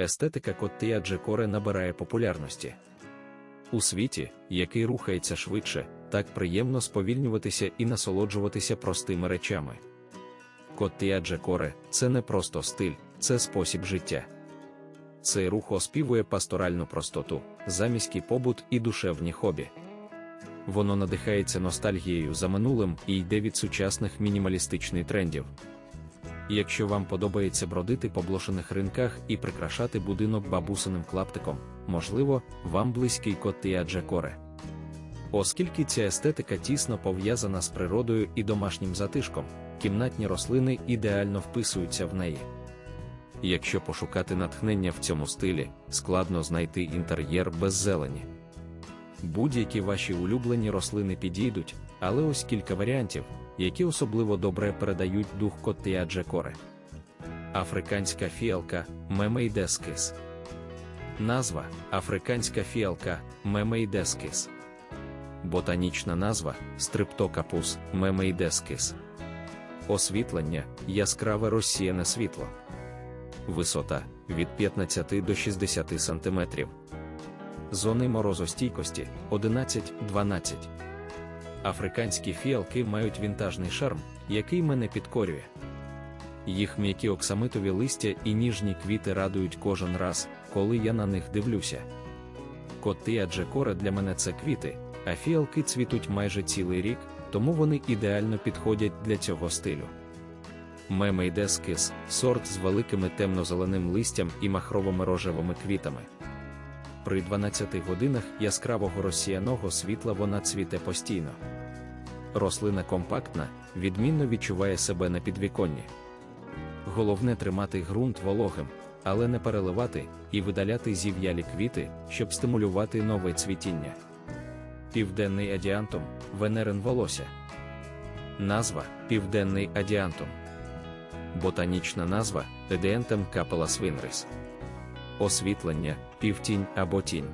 естетика коттія Джекоре набирає популярності. У світі, який рухається швидше, так приємно сповільнюватися і насолоджуватися простими речами. Коттія Джекоре це не просто стиль, це спосіб життя. Цей рух оспівує пасторальну простоту, заміський побут і душевні хобі. Воно надихається ностальгією за минулим і йде від сучасних мінімалістичних трендів. Якщо вам подобається бродити по блошених ринках і прикрашати будинок бабусиним клаптиком, можливо, вам близький коттія Джекоре. Оскільки ця естетика тісно пов'язана з природою і домашнім затишком, кімнатні рослини ідеально вписуються в неї. Якщо пошукати натхнення в цьому стилі, складно знайти інтер'єр без зелені. Будь-які ваші улюблені рослини підійдуть, але ось кілька варіантів, які особливо добре передають дух коттія Джекоре. Африканська фіалка Мемейдескис. Назва Африканська фіалка Мемейдескис. Ботанічна назва Стриптокапус Мемейдескис. Освітлення яскраве розсіяне світло. Висота від 15 до 60 см. Зони морозостійкості 11-12. Африканські фіалки мають вінтажний шарм, який мене підкорює. Їх м'які оксамитові листя і ніжні квіти радують кожен раз, коли я на них дивлюся. Коттия Джекора для мене це квіти, а фіалки цвітуть майже цілий рік, тому вони ідеально підходять для цього стилю. Мемейдескис сорт з великими темно-зеленим листям і махровими рожевими квітами. При 12 годинах яскравого розсіяного світла вона цвіте постійно. Рослина компактна, відмінно відчуває себе на підвіконні. Головне тримати ґрунт вологим, але не переливати і видаляти зів'ялі квіти, щоб стимулювати нове цвітіння. Південний адіантум Венерин волосся. Назва Південний адіантум. Ботанічна назва Едіентем капела свинрис. Освітлення півтінь або тінь.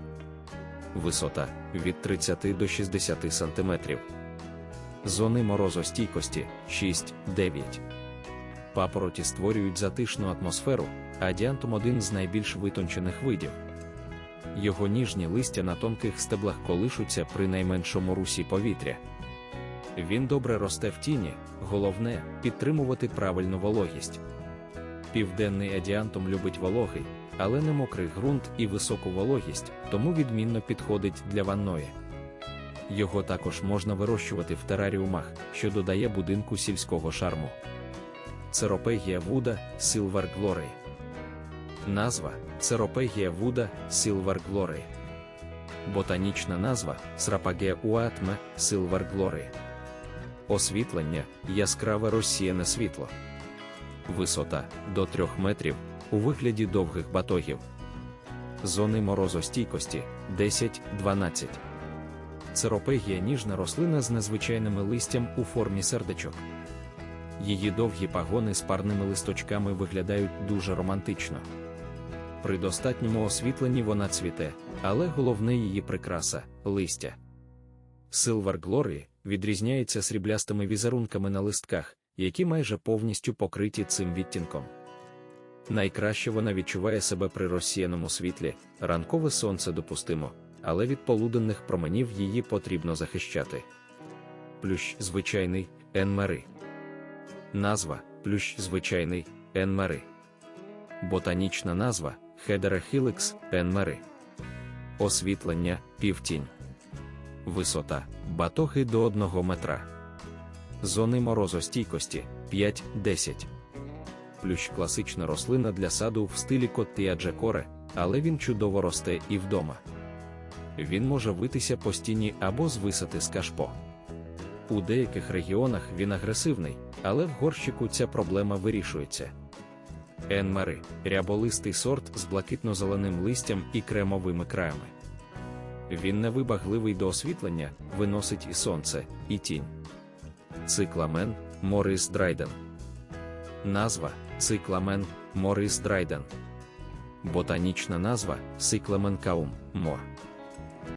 Висота від 30 до 60 см. Зони морозостійкості 6-9. Папороті створюють затишну атмосферу, а діантум один з найбільш витончених видів. Його ніжні листя на тонких стеблах колишуться при найменшому русі повітря. Він добре росте в тіні, головне підтримувати правильну вологість. Південний адіантум любить вологий, але не мокрий ґрунт і високу вологість, тому відмінно підходить для ванної. Його також можна вирощувати в тераріумах, що додає будинку сільського шарму. Церопегія вуда Silver Glory. Назва Церопегія вуда Silver Glory. Ботанічна назва Срапагеа уатме Silver Glory. Освітлення яскраве розсіяне світло. Висота до 3 метрів у вигляді довгих батогів. Зони морозостійкості 10-12. Церопегія ніжна рослина з незвичайними листям у формі сердечок. Її довгі пагони з парними листочками виглядають дуже романтично. При достатньому освітленні вона цвіте, але головне її прикраса листя. Silver Glory відрізняється сріблястими візерунками на листках, які майже повністю покриті цим відтінком. Найкраще вона відчуває себе при розсіяному світлі, ранкове сонце допустимо, але від полуденних променів її потрібно захищати. Плющ звичайний Енмери. Назва плющ звичайний Енмери. Ботанічна назва Хедерахіликс Енмери. Освітлення півтінь. Висота батоги до 1 метра. Зони морозостійкості 5-10. Плющ класична рослина для саду в стилі коттія Джекоре, але він чудово росте і вдома. Він може витися по стіні або звисати з кашпо. У деяких регіонах він агресивний, але в горщику ця проблема вирішується. Енмари ряболистий сорт з блакитно-зеленим листям і кремовими краями. Він невибагливий до освітлення, виносить і сонце, і тінь. Цикламен Морис Драйден. Назва Цикламен Морис Драйден. Ботанічна назва Сикламенкаум Мор.